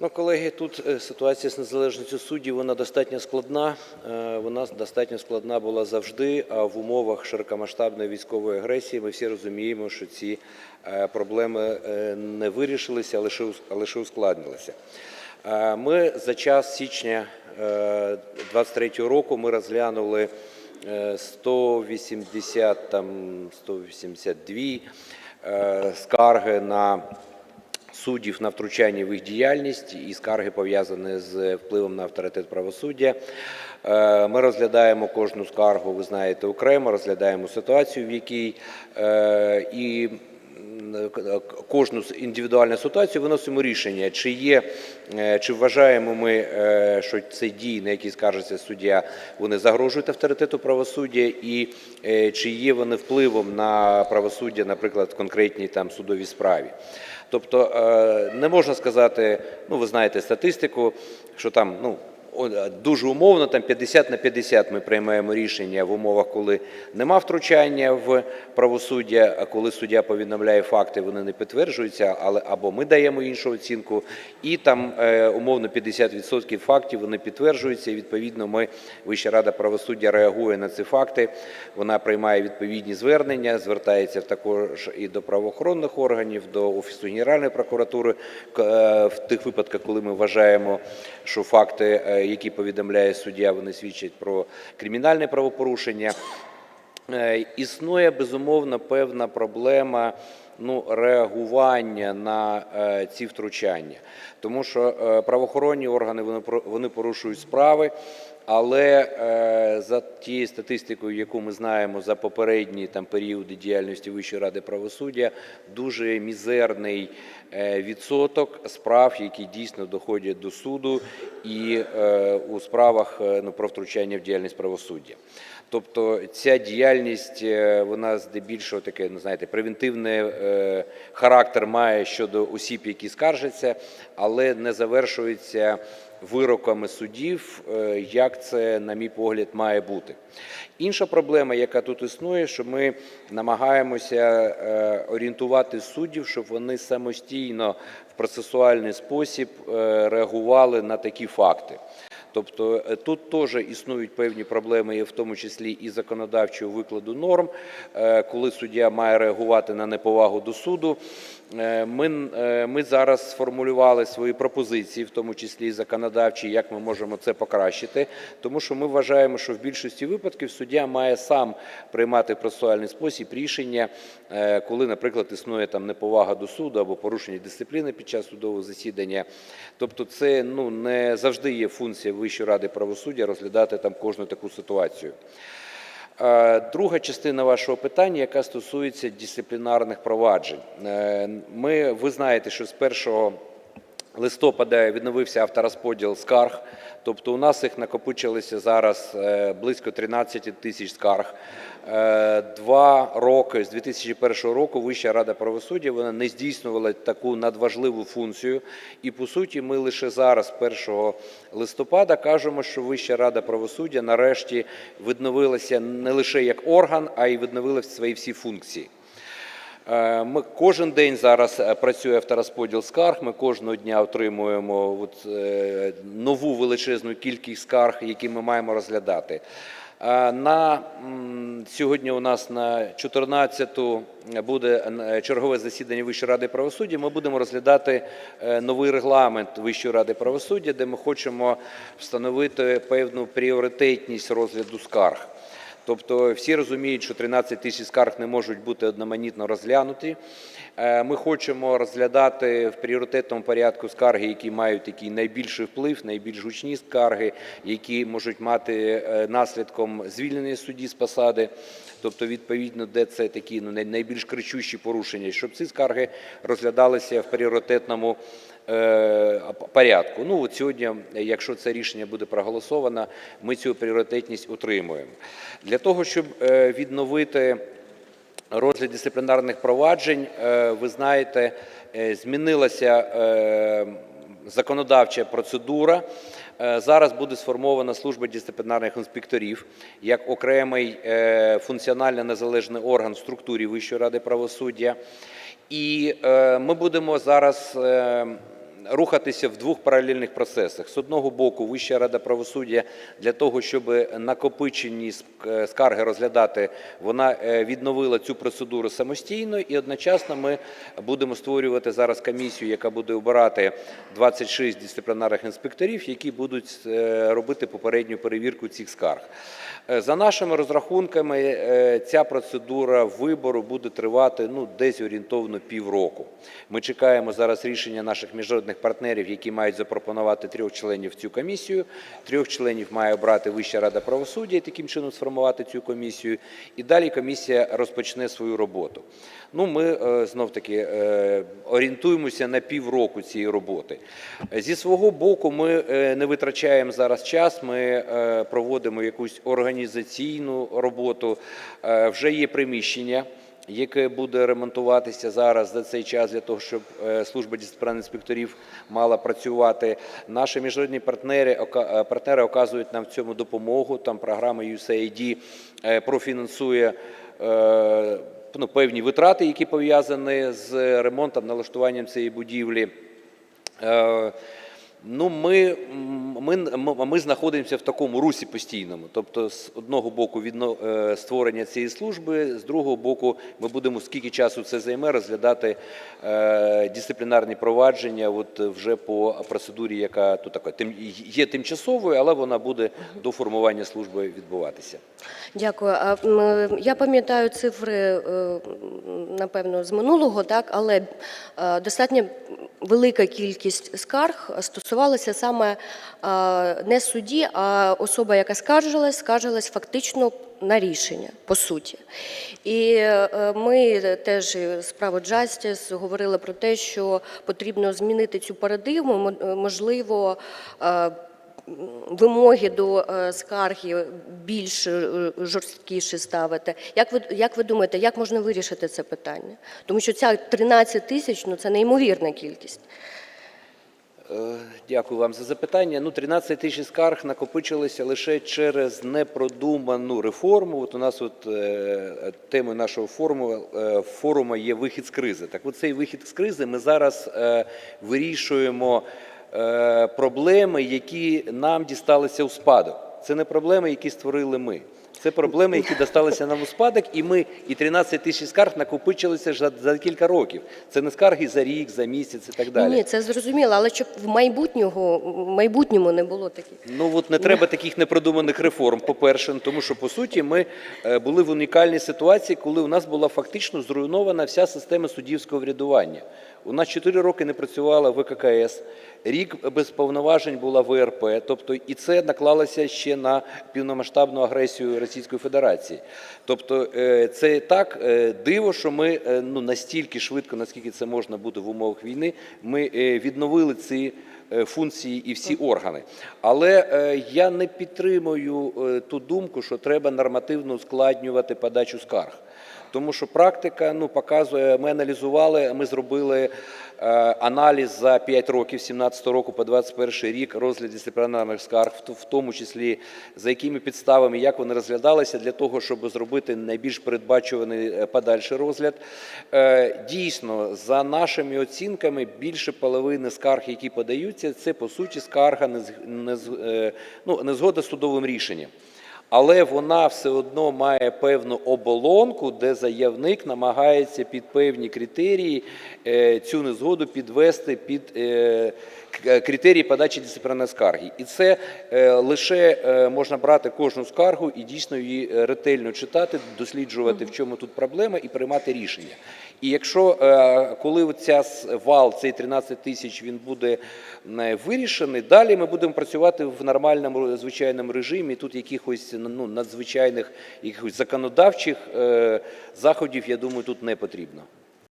Ну, колеги, тут е, ситуація з незалежністю суддів вона достатньо складна. Е, Вона достатньо складна була завжди. А в умовах широкомасштабної військової агресії ми всі розуміємо, що ці е, проблеми не вирішилися, а лише ускладнилися. Ми за час січня 2023 року ми розглянули е, 180, там 182 е, скарги на суддів на втручання в їх діяльність і скарги пов'язані з впливом на авторитет правосуддя. Е, Ми розглядаємо кожну скаргу, ви знаєте, окремо, розглядаємо ситуацію, в якій е, і кожну індивідуальну ситуацію виносимо рішення, чи є, е, чи вважаємо ми, що ці дії, на які скаржиться суддя, вони загрожують авторитету правосуддя, і чи є вони впливом на правосуддя, наприклад, в конкретній там судовій справі. Тобто е, не можна сказати, ну ви знаєте статистику, що там ну. О, Дуже умовно, там 50 на 50 ми приймаємо рішення в умовах, коли нема втручання в правосуддя, а коли суддя повідомляє факти, вони не підтверджуються, але або ми даємо іншу оцінку, і там е, умовно 50% фактів вони підтверджуються. І відповідно, ми Вища рада правосуддя реагує на ці факти. Вона приймає відповідні звернення, звертається також і до правоохоронних органів, до офісу Генеральної прокуратури е, в тих випадках, коли ми вважаємо, що факти, е, які повідомляє суддя, вони свідчать про кримінальне правопорушення. Е, Існує безумовно певна проблема ну, реагування на е, ці втручання, тому що е, правоохоронні органи вони, вони порушують справи, але е, за тією статистикою, яку ми знаємо за попередні там періоди діяльності Вищої ради правосуддя, дуже мізерний е, відсоток справ, які дійсно доходять до суду, і е, у справах е, ну, про втручання в діяльність правосуддя. Тобто ця діяльність е, вона здебільшого таке, ну знаєте, превентивний е, характер має щодо осіб, які скаржаться, але не завершується вироками судів, е, як це, на мій погляд, має бути. Інша проблема, яка тут існує, що ми намагаємося е, орієнтувати суддів, щоб вони самостійно в процесуальний спосіб е, реагували на такі факти. Тобто е, тут теж існують певні проблеми, в тому числі і законодавчого викладу норм, е, коли суддя має реагувати на неповагу до суду. Е, Ми, ми зараз сформулювали свої пропозиції, в тому числі і законодавчі, як ми можемо це покращити, тому що ми вважаємо, що в більшості випадків суддя має сам приймати процесуальний спосіб рішення, коли, наприклад, існує там неповага до суду або порушення дисципліни під час судового засідання. Тобто, це ну не завжди є функція Вищої ради правосуддя розглядати там кожну таку ситуацію. Е, Друга частина вашого питання, яка стосується дисциплінарних проваджень. Е, Ми, ви знаєте, що з 1 листопада відновився авторозподіл скарг, тобто у нас їх накопичилося зараз е, близько 13 тисяч скарг. Е, Два роки з 2001 року Вища рада правосуддя вона не здійснювала таку надважливу функцію. І по суті, ми лише зараз, 1 листопада, кажемо, що Вища рада правосуддя нарешті відновилася не лише як орган, а й відновила свої всі функції. Е, Ми кожен день зараз е, працює авторозподіл скарг. Ми кожного дня отримуємо от, е, нову величезну кількість скарг, які ми маємо розглядати. На сьогодні у нас на 14-ту буде чергове засідання Вищої ради правосуддя. Ми будемо розглядати новий регламент Вищої ради правосуддя, де ми хочемо встановити певну пріоритетність розгляду скарг. Тобто всі розуміють, що 13 тисяч скарг не можуть бути одноманітно розглянуті. Е, Ми хочемо розглядати в пріоритетному порядку скарги, які мають такий найбільший вплив, найбільш гучні скарги, які можуть мати е, наслідком звільнення судді з посади. Тобто, відповідно, де це такі ну, найбільш кричущі порушення, щоб ці скарги розглядалися в пріоритетному е, порядку. Ну от сьогодні, якщо це рішення буде проголосовано, ми цю пріоритетність утримуємо. Для того, щоб е, відновити розгляд дисциплінарних проваджень, е, ви знаєте, е, змінилася е, законодавча процедура. Е, Зараз буде сформована служба дисциплінарних інспекторів як окремий е, функціонально незалежний орган в структурі Вищої ради правосуддя. І е, ми будемо зараз рухатися в двох паралельних процесах. З одного боку, Вища рада правосуддя для того, щоб накопичені скарги розглядати, вона е, відновила цю процедуру самостійно, і одночасно ми будемо створювати зараз комісію, яка буде обирати 26 дисциплінарних інспекторів, які будуть е, робити попередню перевірку цих скарг. Е, За нашими розрахунками, е, ця процедура вибору буде тривати ну, десь орієнтовно півроку. Ми чекаємо зараз рішення наших міжнародних партнерів, які мають запропонувати трьох членів цю комісію. Трьох членів має обрати Вища рада правосуддя і таким чином сформувати цю комісію. І далі комісія розпочне свою роботу. Ну, ми е, знов таки е, орієнтуємося на півроку цієї роботи. Зі свого боку, ми е, не витрачаємо зараз час. Ми проводимо якусь організаційну роботу. Вже є приміщення. Яке буде ремонтуватися зараз за цей час для того, щоб е, служба дисциплінарних інспекторів мала працювати. Наші міжнародні партнери е, партнери оказують нам в цьому допомогу. Там програма USAID е, профінансує ну, певні витрати, які пов'язані з ремонтом, налаштуванням цієї будівлі. Ну, ми, ми, ми, ми знаходимося в такому русі постійному. Тобто, з одного боку, відно, е, створення цієї служби, з другого боку, ми будемо скільки часу це займе розглядати е, дисциплінарні провадження, от вже по процедурі, яка тут така тим є тимчасовою, але вона буде до формування служби відбуватися. Дякую. А, Я пам'ятаю цифри, е, напевно, з минулого, так, але е, достатньо велика кількість скарг стосувалася саме е, не судді, а особа, яка скаржилась, скаржилась фактично на рішення, по суті. І е, ми теж право Justice говорили про те, що потрібно змінити цю парадигму, можливо, е, вимоги до е, скарги більш е, жорсткіші ставити. Як ви, як ви думаєте, як можна вирішити це питання? Тому що ця 13 тисяч ну, це неймовірна кількість. Е, Дякую вам за запитання. Ну, 13 тисяч скарг накопичилися лише через непродуману реформу. От у нас от е, темою нашого форуму, е, форуму є вихід з кризи. Так от цей вихід з кризи ми зараз вирішуємо проблеми, які нам дісталися у спадок. Це не проблеми, які створили ми. Це проблеми, які досталися нам у спадок, і ми і 13 тисяч скарг накопичилися за, за кілька років. Це не скарги за рік, за місяць і так далі. Ні, це зрозуміло, але щоб в майбутнього в майбутньому не було таких. Ну от не треба таких непродуманих реформ. По-перше, ну, тому що по суті ми е, були в унікальній ситуації, коли у нас була фактично зруйнована вся система суддівського врядування. У нас 4 роки не працювала ВККС, рік без повноважень була ВРП, тобто і це наклалося ще на повномасштабну агресію Російської Федерації. Тобто е, це так е, диво, що ми е, ну настільки швидко, наскільки це можна буде в умовах війни, ми відновили ці функції і всі органи. Але е, я не підтримую е, ту думку, що треба нормативно ускладнювати подачу скарг. Тому що практика ну, показує, ми аналізували, ми зробили е, аналіз за 5 років, з 17 року по 21 рік, розгляд дисциплінарних скарг, в тому числі за якими підставами, як вони розглядалися, для того, щоб зробити найбільш передбачуваний е, подальший розгляд. Е, Дійсно, за нашими оцінками, більше половини скарг, які подаються, це по суті скарга не ну, незгода з судовим рішенням. Але вона все одно має певну оболонку, де заявник намагається під певні критерії е, цю незгоду підвести під е, критерії подачі дисциплінарної скарги. І це е, лише е, можна брати кожну скаргу і дійсно її е, ретельно читати, досліджувати, в чому тут проблема, і приймати рішення. І якщо е, коли ця вал, цей 13 тисяч, він буде е, вирішений, далі ми будемо працювати в нормальному звичайному режимі. Тут якихось ну, надзвичайних якихось законодавчих е, заходів, я думаю, тут не потрібно.